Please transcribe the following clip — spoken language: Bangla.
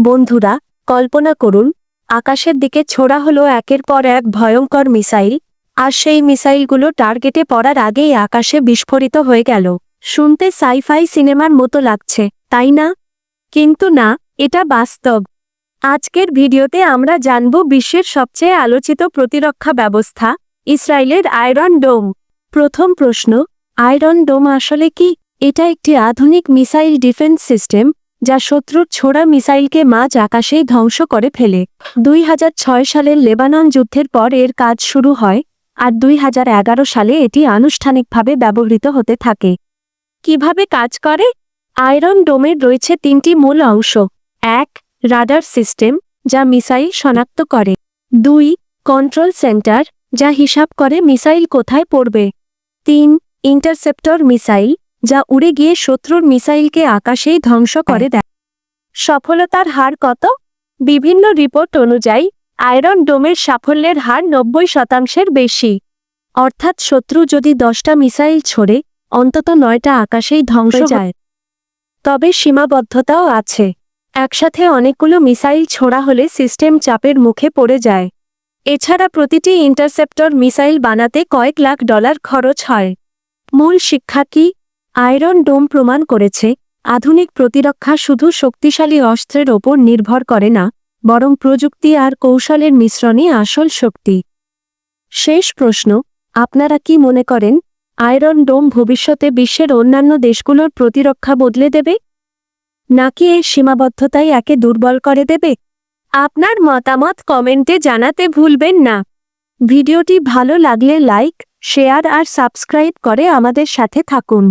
বন্ধুরা, কল্পনা করুন, আকাশের দিকে ছোড়া হলো একের পর এক ভয়ঙ্কর মিসাইল, আর সেই মিসাইলগুলো টার্গেটে পড়ার আগেই আকাশে বিস্ফোরিত হয়ে গেল। শুনতে সাইফাই সিনেমার মতো লাগছে, তাই না? কিন্তু না, এটা বাস্তব। আজকের ভিডিওতে আমরা জানব বিশ্বের সবচেয়ে আলোচিত প্রতিরক্ষা ব্যবস্থা, ইসরায়েলের আয়রন ডোম। প্রথম প্রশ্ন, আয়রন ডোম আসলে কি? এটা একটি আধুনিক মিসাইল ডিফেন্স সিস্টেম যা শত্রুর ছোড়া মিসাইলকে মাঝ আকাশেই ধ্বংস করে ফেলে। দুই সালের লেবানন যুদ্ধের পর এর কাজ শুরু হয় আর দুই হাজার এগারো সালে এটি আনুষ্ঠানিকভাবে ব্যবহৃত হতে থাকে। কীভাবে কাজ করে? আয়রন ডোমের রয়েছে তিনটি মূল অংশ। এক, রাডার সিস্টেম, যা মিসাইল শনাক্ত করে। দুই, কন্ট্রোল সেন্টার, যা হিসাব করে মিসাইল কোথায় পড়বে। তিন, ইন্টারসেপ্টর মিসাইল যা উড়ে গিয়ে শত্রুর মিসাইলকে আকাশেই ধ্বংস করে দেয়। সফলতার হার কত? বিভিন্ন রিপোর্ট অনুযায়ী আয়রন ডোমের সাফল্যের হার নব্বই শতাংশের বেশি। অর্থাৎ শত্রু যদি দশটা মিসাইল ছোড়ে অন্তত নয়টা আকাশেই ধ্বংস যায়। তবে সীমাবদ্ধতাও আছে। একসাথে অনেকগুলো মিসাইল ছোড়া হলে সিস্টেম চাপের মুখে পড়ে যায়। এছাড়া প্রতিটি ইন্টারসেপ্টর মিসাইল বানাতে কয়েক লাখ ডলার খরচ হয়। মূল শিক্ষা কি? আয়রন ডোম প্রমাণ করেছে, আধুনিক প্রতিরক্ষা শুধু শক্তিশালী অস্ত্রের ওপর নির্ভর করে না, বরং প্রযুক্তি আর কৌশলের মিশ্রণই আসল শক্তি। শেষ প্রশ্ন, আপনারা কি মনে করেন, আয়রন ডোম ভবিষ্যতে বিশ্বের অন্যান্য দেশগুলোর প্রতিরক্ষা বদলে দেবে? নাকি এর সীমাবদ্ধতাই একে দুর্বল করে দেবে? আপনার মতামত কমেন্টে জানাতে ভুলবেন না। ভিডিওটি ভালো লাগলে লাইক, শেয়ার আর সাবস্ক্রাইব করে আমাদের সাথে থাকুন।